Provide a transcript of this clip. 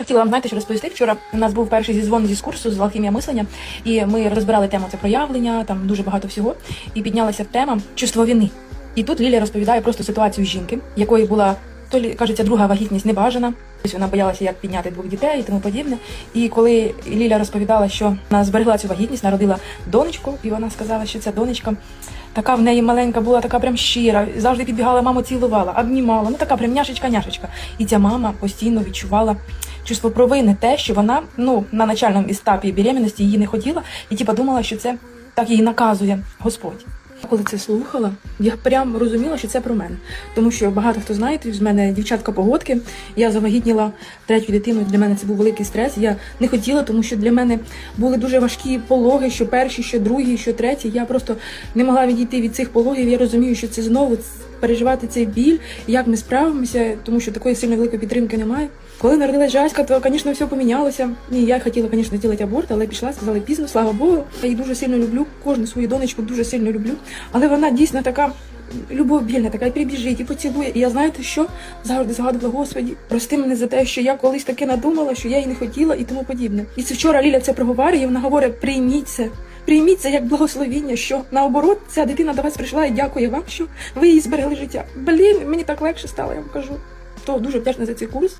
Ще хотіла вам знаєте, що розповісти. Вчора у нас був перший зізвон зі курсу з алхімія мислення, і ми розбирали тему це проявлення, там дуже багато всього. І піднялася тема чувство вини. І тут Лілія розповідає просто ситуацію жінки, якої була то лі- кажеться, друга вагітність небажана. Тобто вона боялася, як підняти двох дітей і тому подібне. І коли Ліля розповідала, що вона зберегла цю вагітність, народила донечку, і вона сказала, що ця донечка така в неї маленька була, така прям щира, завжди підбігала, маму цілувала, обнімала. Ну така прям няшечка-няшечка. І ця мама постійно відчувала чувство провини, те, що вона ну на начальному етапі беременності її не хотіла, і ті подумала, що це так її наказує Господь. Коли це слухала, я прям розуміла, що це про мене. Тому що багато хто знає, з мене дівчатка погодки. Я завагітніла третю дитину. Для мене це був великий стрес. Я не хотіла, тому що для мене були дуже важкі пологи, що перші, що другі, що треті. Я просто не могла відійти від цих пологів. Я розумію, що це знову переживати цей біль, як ми справимося, тому що такої сильної великої підтримки немає. Коли народилась Жаська, то, звісно, все помінялося. І я хотіла, звісно, зробити аборт, але пішла, сказали пізно, слава Богу. Я її дуже сильно люблю, кожну свою донечку дуже сильно люблю. Але вона дійсно така любов'більна, така і прибіжить, і поцілує. І я знаєте що? Завжди згадувала, Господі, прости мене за те, що я колись таке надумала, що я її не хотіла і тому подібне. І це вчора Ліля це проговорює, вона говорить, прийміть це. Прийміть це як благословіння, що наоборот ця дитина до вас прийшла і дякує вам, що ви їй зберегли життя. Блін, мені так легше стало, я вам кажу. То дуже вдячна за цей курс.